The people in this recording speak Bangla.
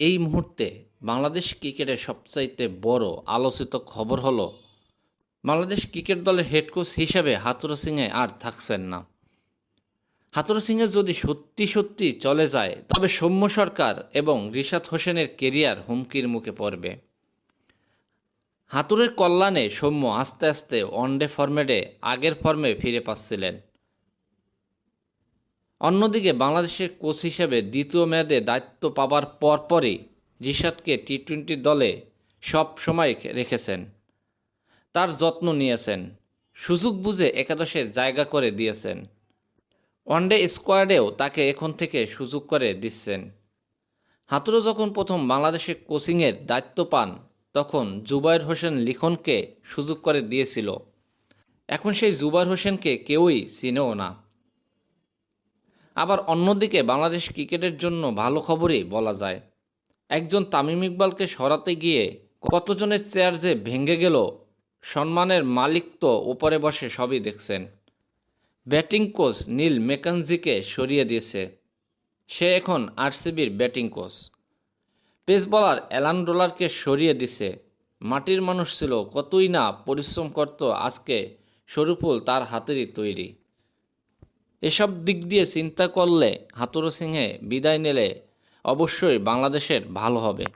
এই মুহূর্তে বাংলাদেশ ক্রিকেটের সবচাইতে বড় আলোচিত খবর হলো, বাংলাদেশ ক্রিকেট দলের হেড কোচ হিসেবে হাতুরা সিংয়ে আর থাকছেন না। হাতুরা সিংয়ে যদি সত্যি সত্যি চলে যায়, তবে সৌম্য সরকার এবং রিশাদ হোসেনের কেরিয়ার হুমকির মুখে পড়বে। হাতুরের কল্যাণে সৌম্য আস্তে আস্তে ওয়ানডে ফরম্যাটে আগের ফর্মে ফিরে পাচ্ছিলেন। অন্যদিকে বাংলাদেশের কোচ হিসেবে দ্বিতীয় মেয়াদে দায়িত্ব পাবার পরপরই রিশাদকে টি টোয়েন্টি দলে সব সময় রেখেছেন। তার যত্ন নিয়েছেন। সুযোগ বুঝে একাদশের জায়গা করে দিয়েছেন। ওয়ানডে স্কোয়াডেও তাকে এখন থেকে সুযোগ করে দিচ্ছেন। হাতুরো যখন প্রথম বাংলাদেশের কোচিংয়ের দায়িত্ব পান, তখন জুবাইর হোসেন লিখনকে সুযোগ করে দিয়েছিল। এখন সেই জুবাইর হোসেনকে কেউই চিনেও না। আবার অন্যদিকে বাংলাদেশ ক্রিকেটের জন্য ভালো খবরই বলা যায়। একজন তামিম ইকবালকে সরাতে গিয়ে কতজনের চেয়ার যে ভেঙে গেল, সম্মানের মালিক তো ওপরে বসে সবই দেখছেন। ব্যাটিং কোচ নীল মেকানজিকে সরিয়ে দিয়েছে। সে এখন আরসিবির batting coach. Pace bowler Allan ডোলারকে সরিয়ে দিছে। মাটির মানুষ ছিল কতই না পরিশ্রম করত আজকে শরীফুল তার হাতেরই তৈরি। এসব দিক দিয়ে চিন্তা করলে হাতুরো সিংহে বিদায় নিলে অবশ্যই বাংলাদেশের ভালো হবে।